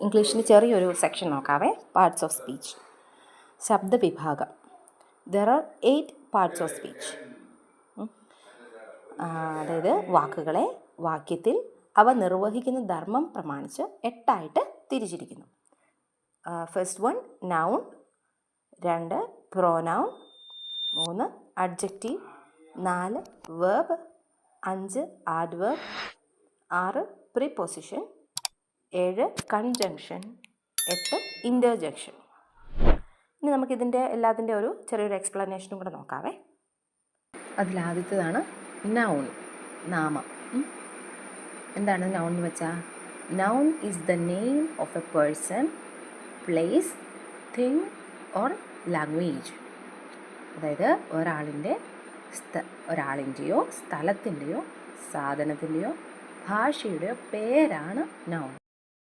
ഇംഗ്ലീഷിന് ചെറിയൊരു സെക്ഷൻ നോക്കാവേ. Parts of speech ശബ്ദവിഭാഗം. There are eight parts of speech അതായത് വാക്കുകളെ വാക്യത്തിൽ അവ നിർവഹിക്കുന്ന ധർമ്മം പ്രമാണിച്ച് എട്ടായിട്ട് തിരിച്ചിരിക്കുന്നു. ഫസ്റ്റ് വൺ നൗൺ രണ്ട് പ്രോനൗൺ മൂന്ന് അഡ്ജക്റ്റീവ് നാല് വേർബ് അഞ്ച് ആഡ്വേർബ് ആറ് പ്രിപ്പൊസിഷൻ ഏഴ് കൺജങ്ഷൻ എട്ട് ഇന്റർജക്ഷൻ ഇനി നമുക്കിതിന്റെ എല്ലാത്തിന്റെ ഒരു ചെറിയൊരു എക്സ്പ്ലനേഷനും കൂടെ നോക്കാവേ. അതിലാദ്യത്തേതാണ് നൗൺ നാമം. എന്താണ് നൗൺ എന്ന് വെച്ചാൽ noun is the name of a person place thing or language അതായത് ഒരാളിന്റെ സ്ഥ ഒരാളിന്റെയോ സ്ഥലത്തിന്റെയോ സാധനത്തിന്റെയോ ഭാഷയുടെയോ പേരാണ് നൗൺ